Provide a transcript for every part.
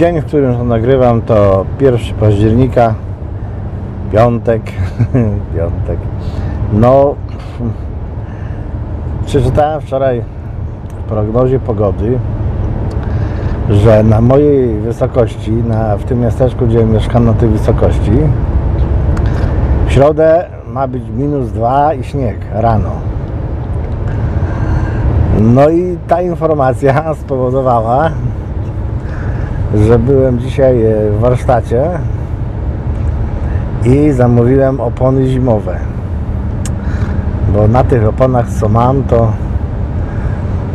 Dzień, w którym to nagrywam, to 1 października, piątek, piątek. No, przeczytałem wczoraj w prognozie pogody, że na mojej wysokości, na, w tym miasteczku, gdzie mieszkam na tej wysokości, w środę ma być minus 2 i śnieg rano. No i ta informacja spowodowała, że byłem dzisiaj e, w warsztacie i zamówiłem opony zimowe. Bo na tych oponach co mam, to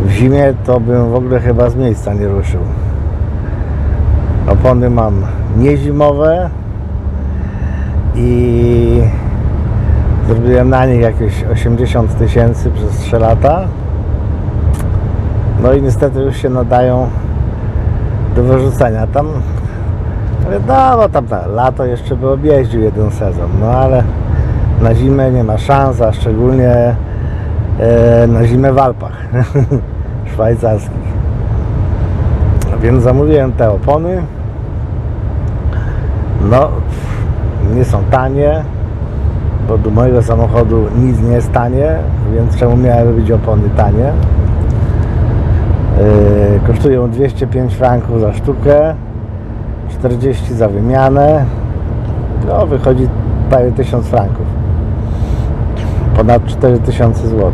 w zimie to bym w ogóle chyba z miejsca nie ruszył. Opony mam niezimowe i zrobiłem na nich jakieś 80 tysięcy przez 3 lata. No i niestety już się nadają do wyrzucenia. Tam wiadomo, tam na lato jeszcze by objeździł jeden sezon, no ale na zimę nie ma szans, a szczególnie e, na zimę w Alpach szwajcarskich. Więc zamówiłem te opony. No, nie są tanie, bo do mojego samochodu nic nie jest tanie, więc czemu miałyby być opony tanie? Yy, kosztują 205 franków za sztukę, 40 za wymianę. No, wychodzi prawie 1000 franków. Ponad 4000 zł.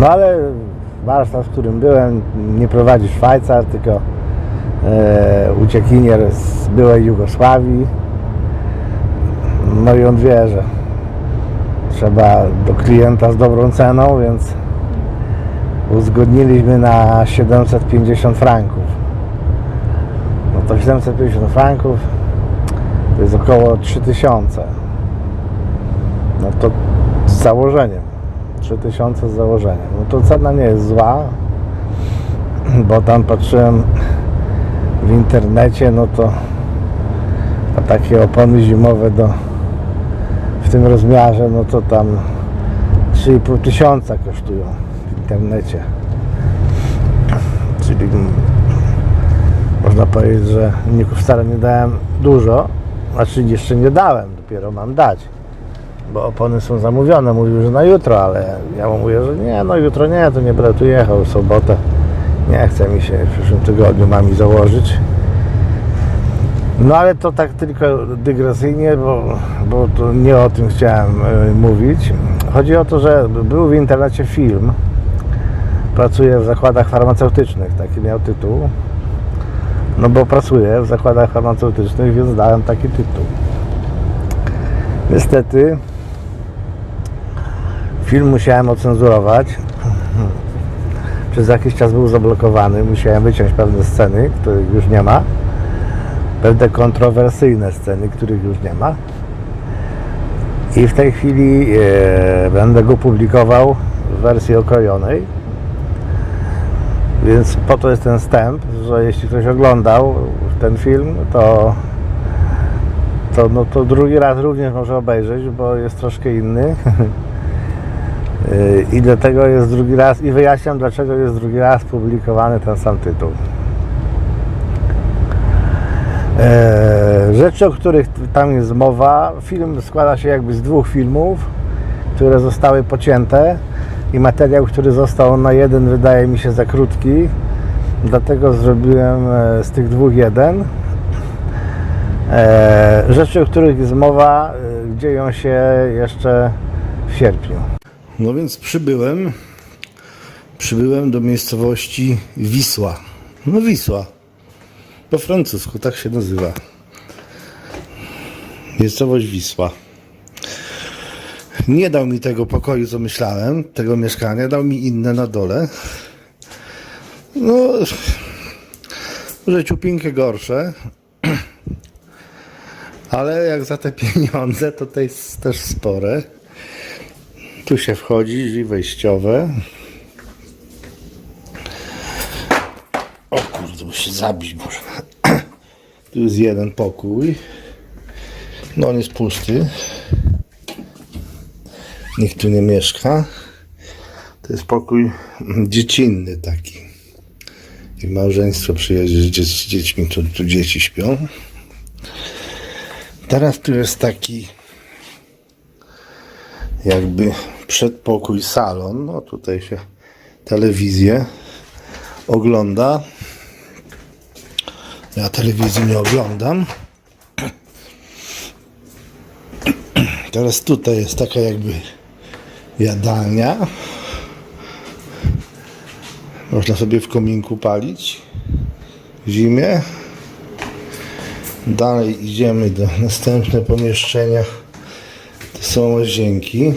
No ale warsztat, w którym byłem, nie prowadzi Szwajcar, tylko e, uciekinier z byłej Jugosławii. No i on wie, że trzeba do klienta z dobrą ceną, więc uzgodniliśmy na 750 franków. No to 750 franków to jest około 3000. No to z założeniem. 3000 z założeniem. No to cena nie jest zła, bo tam patrzyłem w internecie, no to takie opony zimowe do w tym rozmiarze, no to tam 3,5 tysiąca kosztują internecie. Czyli można powiedzieć, że nie wcale nie dałem dużo, znaczy jeszcze nie dałem, dopiero mam dać. Bo opony są zamówione, mówił, że na jutro, ale ja mu mówię, że nie, no jutro nie, to nie będę tu jechał sobotę. Nie chce mi się w przyszłym tygodniu mam założyć. No ale to tak tylko dygresyjnie, bo, bo nie o tym chciałem y, mówić. Chodzi o to, że był w internecie film. Pracuję w zakładach farmaceutycznych, taki miał tytuł. No bo pracuję w zakładach farmaceutycznych, więc dałem taki tytuł. Niestety film musiałem ocenzurować. Przez jakiś czas był zablokowany. Musiałem wyciąć pewne sceny, których już nie ma pewne kontrowersyjne sceny, których już nie ma. I w tej chwili e, będę go publikował w wersji okrojonej. Więc po to jest ten wstęp, że jeśli ktoś oglądał ten film, to, to, no, to drugi raz również może obejrzeć, bo jest troszkę inny. I dlatego jest drugi raz, i wyjaśniam dlaczego jest drugi raz publikowany ten sam tytuł. E, Rzeczy, o których tam jest mowa, film składa się jakby z dwóch filmów, które zostały pocięte i materiał, który został na jeden wydaje mi się za krótki, dlatego zrobiłem e, z tych dwóch jeden. E, Rzeczy, o których jest mowa, e, dzieją się jeszcze w sierpniu. No więc przybyłem, przybyłem do miejscowości Wisła. No Wisła. Po francusku tak się nazywa. Miejscowość Wisła. Nie dał mi tego pokoju, co myślałem, tego mieszkania, dał mi inne na dole. No, Może ciupinkę gorsze. Ale jak za te pieniądze, to to jest też spore. Tu się wchodzi, drzwi wejściowe. O kurde, się zabić można. Tu jest jeden pokój. No on jest pusty. Nikt tu nie mieszka. To jest pokój dziecinny taki. Jak małżeństwo przyjedzie z dzie- z dziećmi, to tu dzieci śpią. Teraz tu jest taki jakby przedpokój, salon. No tutaj się telewizję ogląda. Ja telewizji nie oglądam. Teraz tutaj jest taka jakby jadalnia. Można sobie w kominku palić w zimie. Dalej idziemy do następne pomieszczenia. To są łazienki.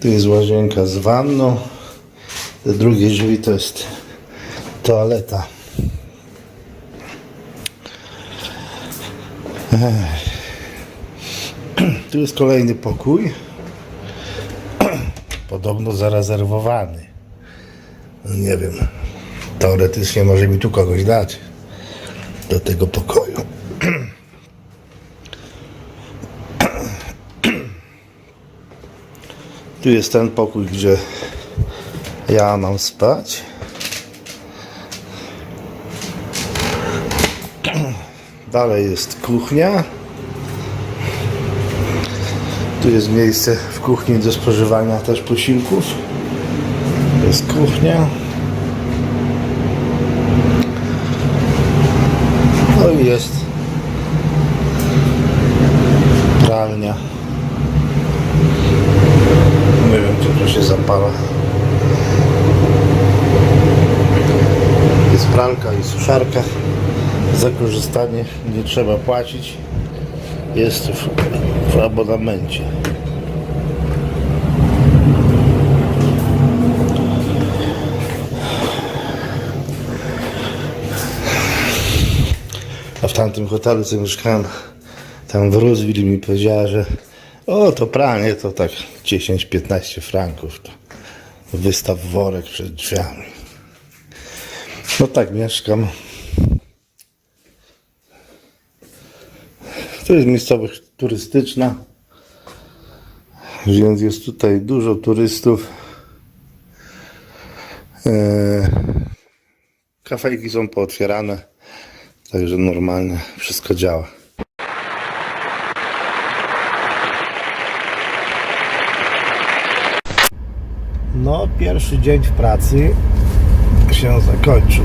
Tu jest łazienka z wanną. Te drugie drzwi to jest toaleta. Tu jest kolejny pokój. Podobno zarezerwowany. No nie wiem. Teoretycznie może mi tu kogoś dać do tego pokoju. Tu jest ten pokój, gdzie ja mam spać. Dalej jest kuchnia. Tu jest miejsce w kuchni do spożywania też posiłków. Jest kuchnia. No i jest pralnia. Nie wiem, czy to się zapala. Jest pralka i suszarka. Za korzystanie nie trzeba płacić. Jest w, w abonamencie. A w tamtym hotelu, co mieszkałem, tam w Rooseville mi powiedziała, że o, to pranie to tak 10-15 franków. To wystaw worek przed drzwiami. No tak mieszkam. To jest miejscowość turystyczna, więc jest tutaj dużo turystów. Eee, Kafejki są pootwierane, także normalnie wszystko działa. No, pierwszy dzień w pracy się zakończył.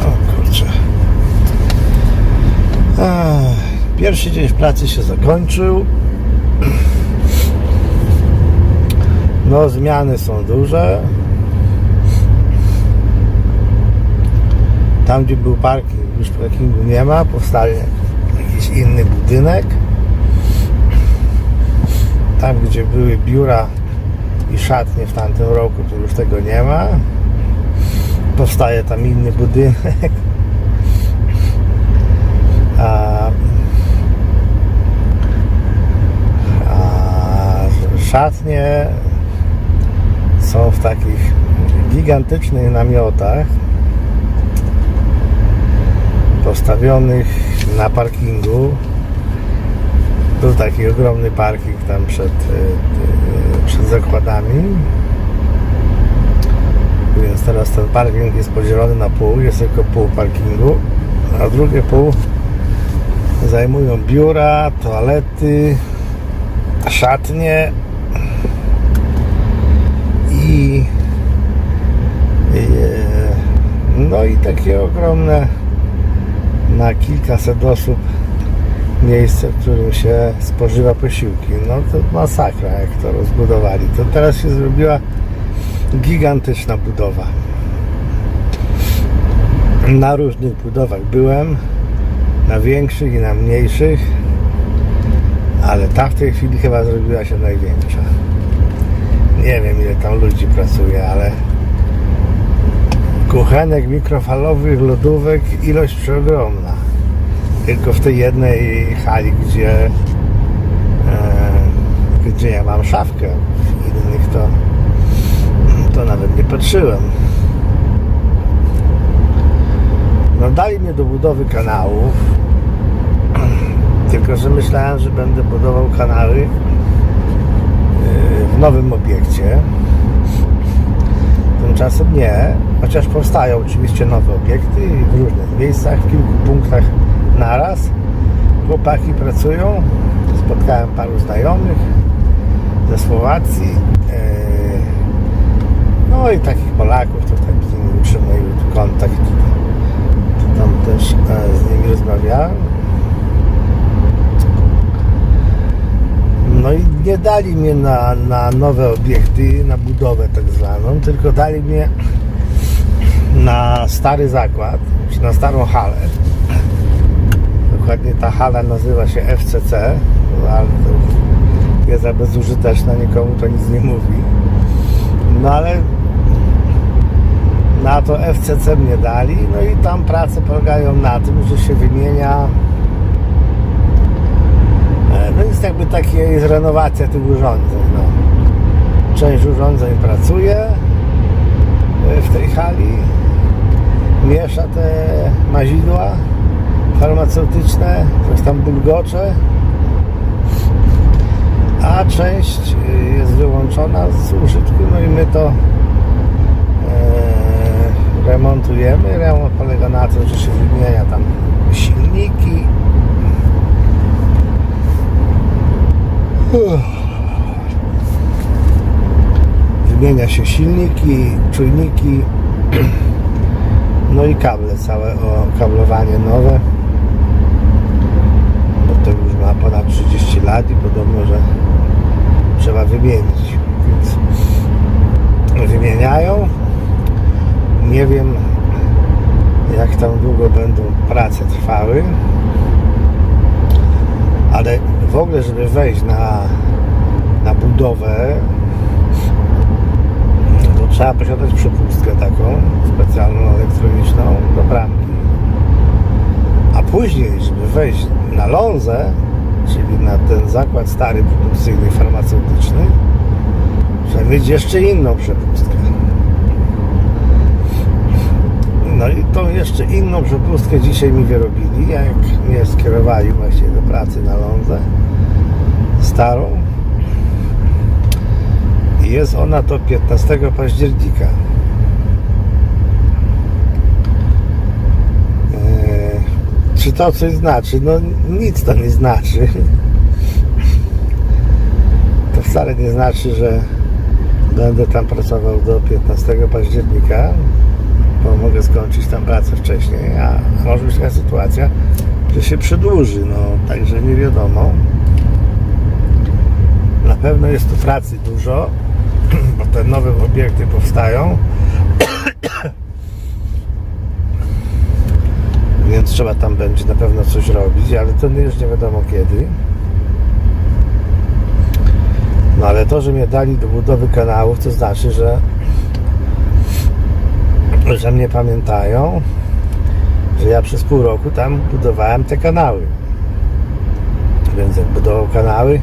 O kurczę. Ach, Pierwszy dzień w pracy się zakończył. No, zmiany są duże. Tam, gdzie był parking, już parkingu nie ma. Powstaje jakiś inny budynek. Tam, gdzie były biura i szatnie w tamtym roku, to już tego nie ma. Powstaje tam inny budynek. A, a szatnie są w takich gigantycznych namiotach postawionych na parkingu. Był taki ogromny parking tam przed, y, y, przed zakładami. Więc teraz ten parking jest podzielony na pół, jest tylko pół parkingu, a drugie pół zajmują biura, toalety, szatnie i, i e, no i takie ogromne na kilkaset osób miejsce, w którym się spożywa posiłki. No to masakra, jak to rozbudowali. To teraz się zrobiła gigantyczna budowa. Na różnych budowach byłem, na większych i na mniejszych, ale ta w tej chwili chyba zrobiła się największa. Nie wiem ile tam ludzi pracuje, ale Kuchenek mikrofalowych, lodówek, ilość przeogromna. Tylko w tej jednej hali, gdzie, e, gdzie ja mam szafkę. W innych to, to nawet nie patrzyłem. No dali mnie do budowy kanałów. Tylko, że myślałem, że będę budował kanały e, w nowym obiekcie. Tymczasem nie, chociaż powstają oczywiście nowe obiekty w różnych miejscach, w kilku punktach naraz. Chłopaki pracują. Spotkałem paru znajomych ze Słowacji. e, No i takich Polaków, to tak z nimi utrzymuję kontakt. Tam też z nimi rozmawiałem. No i nie dali mnie na, na nowe obiekty, na budowę tak zwaną, tylko dali mnie na stary zakład, czy na starą halę. Dokładnie ta hala nazywa się FCC, ale to jest bezużyteczna, nikomu to nic nie mówi. No ale na to FCC mnie dali, no i tam prace polegają na tym, że się wymienia jest jakby takie jest renowacja tych urządzeń. No. Część urządzeń pracuje e, w tej hali, miesza te mazidła farmaceutyczne, coś tam bulgocze, a część e, jest wyłączona z użytku, no i my to e, remontujemy. Remont polega na tym, że się wymienia tam silniki, Wymienia się silniki, czujniki, no i kable całe, o kablowanie nowe. Bo to już ma ponad 30 lat i podobno, że trzeba wymienić. Więc wymieniają. Nie wiem jak tam długo będą prace trwały ale w ogóle, żeby wejść na, na budowę, to trzeba posiadać przepustkę taką specjalną, elektroniczną do bramki. A później, żeby wejść na lązę, czyli na ten zakład stary produkcyjny farmaceutyczny, trzeba mieć jeszcze inną przepustkę. No i tą jeszcze inną przepustkę dzisiaj mi wyrobili, jak mnie skierowali właśnie do pracy na lądze starą. I jest ona to 15 października. Eee, Czy to coś znaczy? No nic to nie znaczy. To wcale nie znaczy, że będę tam pracował do 15 października bo mogę skończyć tam pracę wcześniej, a może być taka sytuacja, że się przedłuży, no także nie wiadomo. Na pewno jest tu pracy dużo, bo te nowe obiekty powstają. Więc trzeba tam będzie na pewno coś robić, ale to już nie wiadomo kiedy. No ale to, że mnie dali do budowy kanałów, to znaczy, że że mnie pamiętają, że ja przez pół roku tam budowałem te kanały. Więc jak budował kanały,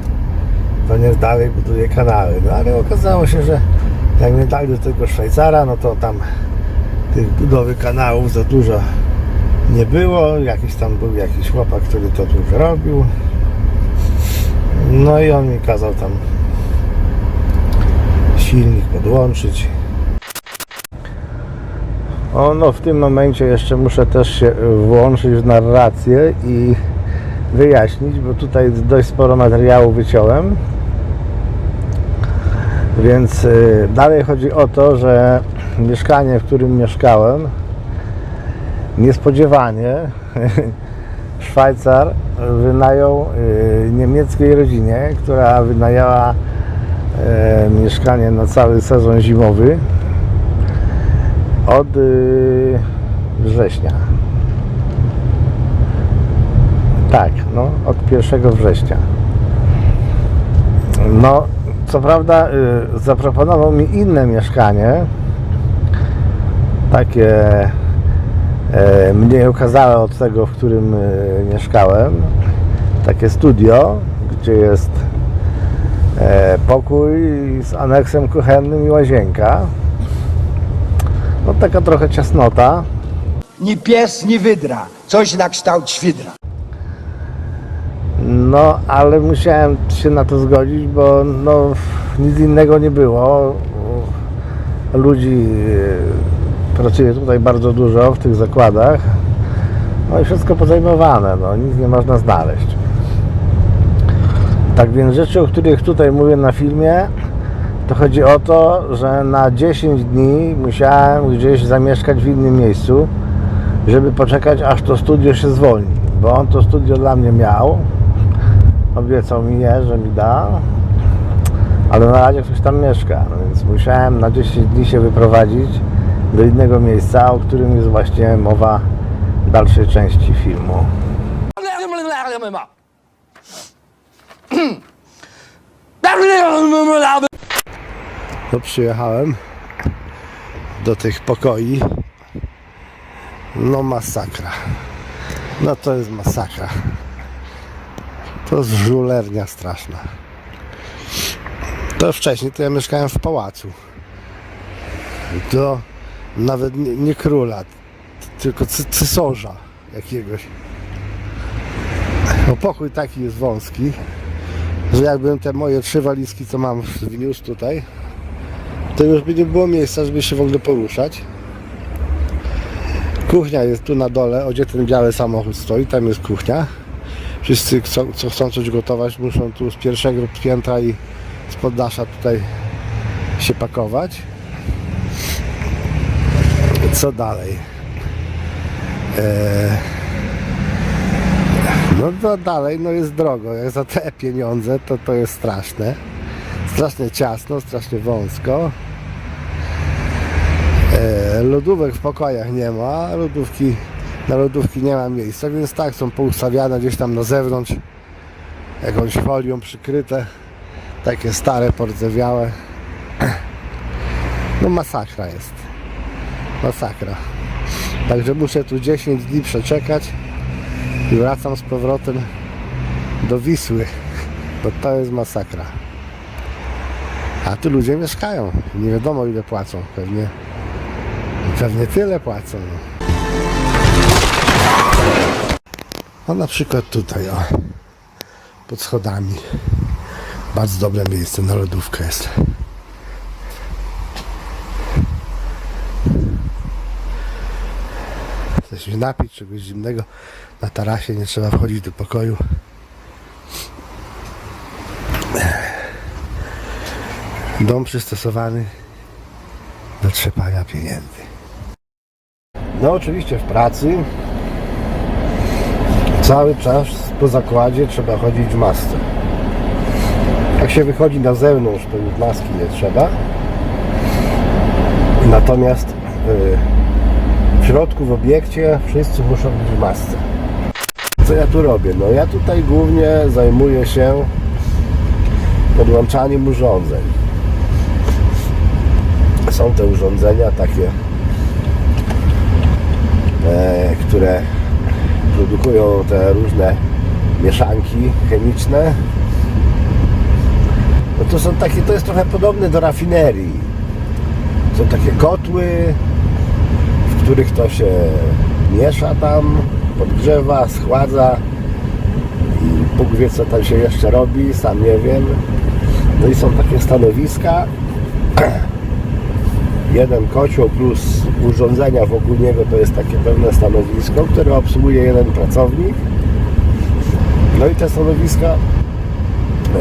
to niech dalej buduje kanały. No ale okazało się, że jak mnie dali do tego Szwajcara, no to tam tych budowy kanałów za dużo nie było. Jakiś tam był jakiś chłopak, który to tu robił. No i on mi kazał tam silnik podłączyć. O, no w tym momencie jeszcze muszę też się włączyć w narrację i wyjaśnić, bo tutaj dość sporo materiału wyciąłem. Więc y, dalej chodzi o to, że mieszkanie, w którym mieszkałem, niespodziewanie Szwajcar wynajął y, niemieckiej rodzinie, która wynajęła y, mieszkanie na cały sezon zimowy od y, września. Tak, no, od 1 września. No, co prawda y, zaproponował mi inne mieszkanie, takie e, mniej okazałe od tego, w którym e, mieszkałem. Takie studio, gdzie jest e, pokój z aneksem kuchennym i łazienka. No taka trochę ciasnota. Ni pies, ni wydra. Coś na kształt świdra. No, ale musiałem się na to zgodzić, bo no, nic innego nie było. Ludzi e, pracuje tutaj bardzo dużo w tych zakładach. No i wszystko pozajmowane, no, nic nie można znaleźć. Tak więc rzeczy, o których tutaj mówię na filmie, to chodzi o to, że na 10 dni musiałem gdzieś zamieszkać w innym miejscu, żeby poczekać aż to studio się zwolni, bo on to studio dla mnie miał, obiecał mi je, że mi da, ale na razie ktoś tam mieszka, no więc musiałem na 10 dni się wyprowadzić do innego miejsca, o którym jest właśnie mowa w dalszej części filmu. No przyjechałem do tych pokoi. No masakra. No to jest masakra. To jest żulernia straszna. To wcześniej to ja mieszkałem w pałacu. To nawet nie, nie króla, tylko cy, jakiegoś. No pokój taki jest wąski, że jakbym te moje trzy walizki, co mam wniósł tutaj, to już by nie było miejsca, żeby się w ogóle poruszać. Kuchnia jest tu na dole, gdzie ten biały samochód stoi, tam jest kuchnia. Wszyscy, co, co chcą coś gotować, muszą tu z pierwszego piętra i z poddasza tutaj się pakować. Co dalej? Eee, no to dalej, no jest drogo. Jak za te pieniądze, to to jest straszne. Strasznie ciasno, strasznie wąsko. E, lodówek w pokojach nie ma, lodówki, na lodówki nie ma miejsca, więc tak są poustawiane gdzieś tam na zewnątrz, jakąś folią przykryte, takie stare, pordzewiałe. No masakra jest, masakra. Także muszę tu 10 dni przeczekać i wracam z powrotem do Wisły, bo to jest masakra. A tu ludzie mieszkają, nie wiadomo ile płacą, pewnie Pewnie tyle płacą. No. A na przykład tutaj, o, pod schodami. Bardzo dobre miejsce na lodówkę jest. Chce się napić czegoś zimnego. Na tarasie nie trzeba wchodzić do pokoju. Dom przystosowany do trzepania pieniędzy. No oczywiście w pracy cały czas po zakładzie trzeba chodzić w masce. Jak się wychodzi na zewnątrz, to już maski nie trzeba. Natomiast yy, w środku, w obiekcie wszyscy muszą być w masce. Co ja tu robię? No ja tutaj głównie zajmuję się podłączaniem urządzeń. Są te urządzenia takie e, które produkują te różne mieszanki chemiczne. No to są takie, to jest trochę podobne do rafinerii. Są takie kotły, w których to się miesza tam, podgrzewa, schładza i Bóg wie co tam się jeszcze robi, sam nie wiem. No i są takie stanowiska, jeden kocioł plus urządzenia wokół niego to jest takie pewne stanowisko, które obsługuje jeden pracownik. No i te stanowiska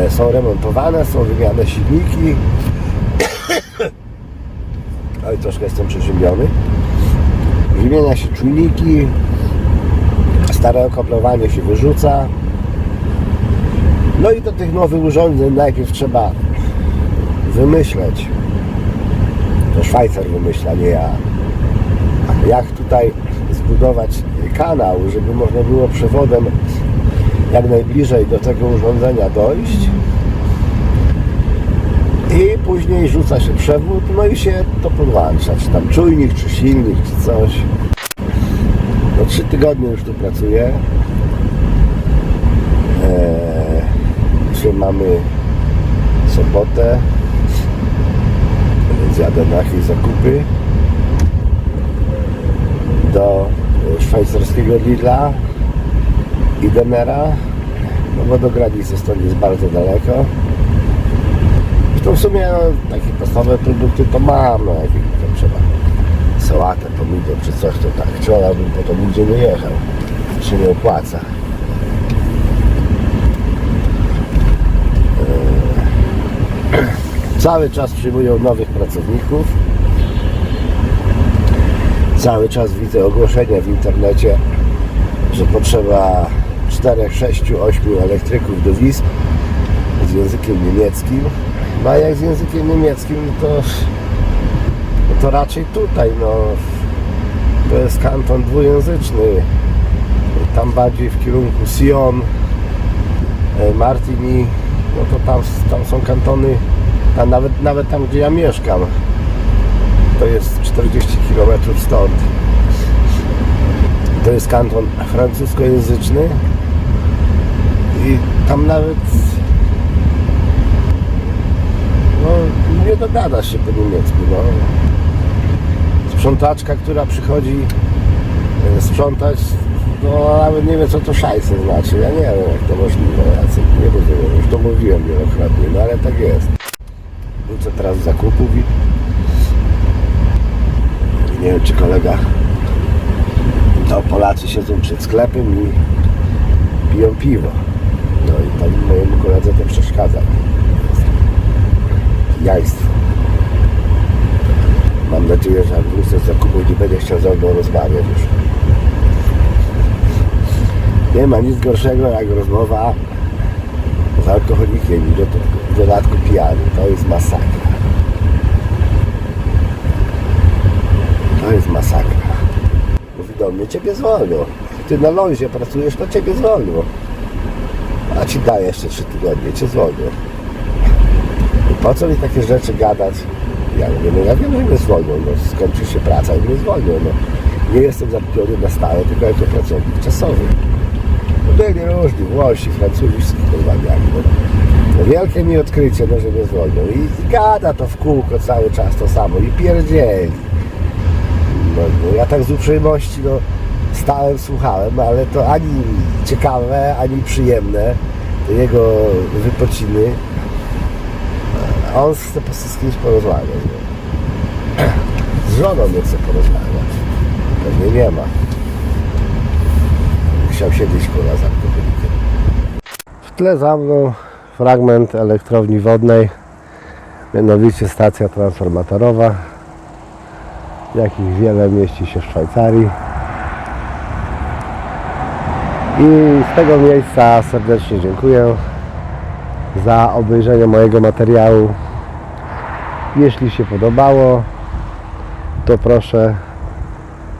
e, są remontowane, są wymiane silniki. Oj, troszkę jestem przeziębiony. Wymienia się czujniki, stare okoplowanie się wyrzuca. No i do tych nowych urządzeń najpierw trzeba wymyśleć to Szwajcar wymyśla, nie ja. Jak tutaj zbudować kanał, żeby można było przewodem jak najbliżej do tego urządzenia dojść I później rzuca się przewód, no i się to podłącza, czy tam czujnik, czy silnik, czy coś. No trzy tygodnie już tu pracuję. Eee, dzisiaj mamy sobotę, na jakieś zakupy do e, szwajcarskiego Lidla i Denera, no bo do granicy stąd jest bardzo daleko. Zresztą w sumie no, takie podstawowe produkty to mam, no tam trzeba sałatę, pomidor czy coś, to tak, wczoraj bym to nigdzie nie jechał, się nie opłaca. Cały czas przyjmują nowych pracowników. Cały czas widzę ogłoszenia w internecie, że potrzeba 4, 6, 8 elektryków do WIS z językiem niemieckim. No a jak z językiem niemieckim, to, to raczej tutaj, no to jest kanton dwujęzyczny. Tam bardziej w kierunku Sion, e, Martini, no to tam, tam są kantony, a nawet, nawet tam gdzie ja mieszkam, to jest 40 km stąd. To jest kanton francuskojęzyczny i tam nawet no, nie dogada się po niemiecku. No. Sprzątaczka, która przychodzi e, sprzątać, no nawet nie wie co to szajse znaczy. Ja nie wiem jak to możliwe, ja nie rozumiem, już to mówiłem wielokrotnie, no ale tak jest. Wrócę teraz z zakupów i nie wiem czy kolega to Polacy siedzą przed sklepem i piją piwo. No i tam mojemu koledze to przeszkadza. Jajstwo. Mam nadzieję, że wrócę z zakupów nie będzie chciał ze mną rozmawiać już. Nie ma nic gorszego jak rozmowa z alkoholikiem i do, w dodatku pijany. To jest masakra. To jest masakra. Mówi do mnie, ciebie zwolnią. Ty na lądzie pracujesz, to ciebie zwolnią. A ci daję jeszcze trzy tygodnie, cię zwolnią. I po co mi takie rzeczy gadać? Ja mówię, no ja wiem, że mnie zwolnią, no skończy się praca i mnie zwolnią, no. Nie jestem zatrudniony na stałe, tylko jako pracownik czasowy. Byli różni, Włosi, Francuzi, no. no. Wielkie mi odkrycie, no, że mnie zwolnią. I, I gada to w kółko cały czas to samo i pierdzieli. No, no, ja tak z uprzejmości no, stałem, słuchałem, ale to ani ciekawe, ani przyjemne. To jego wypociny. On chce po prostu z kimś porozmawiać. No. Z żoną nie chce porozmawiać. Pewnie nie ma. Chciał siedzieć kurwa z alkoholikiem. W tle za mną fragment elektrowni wodnej, mianowicie stacja transformatorowa jakich wiele mieści się w Szwajcarii. I z tego miejsca serdecznie dziękuję za obejrzenie mojego materiału. Jeśli się podobało, to proszę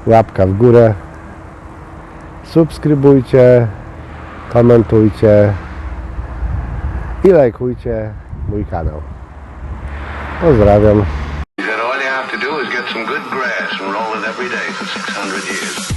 łapka w górę. Subskrybujcie, komentujcie i lajkujcie mój kanał. Pozdrawiam. All you have to do is get some good grass and roll it every day for 600 years.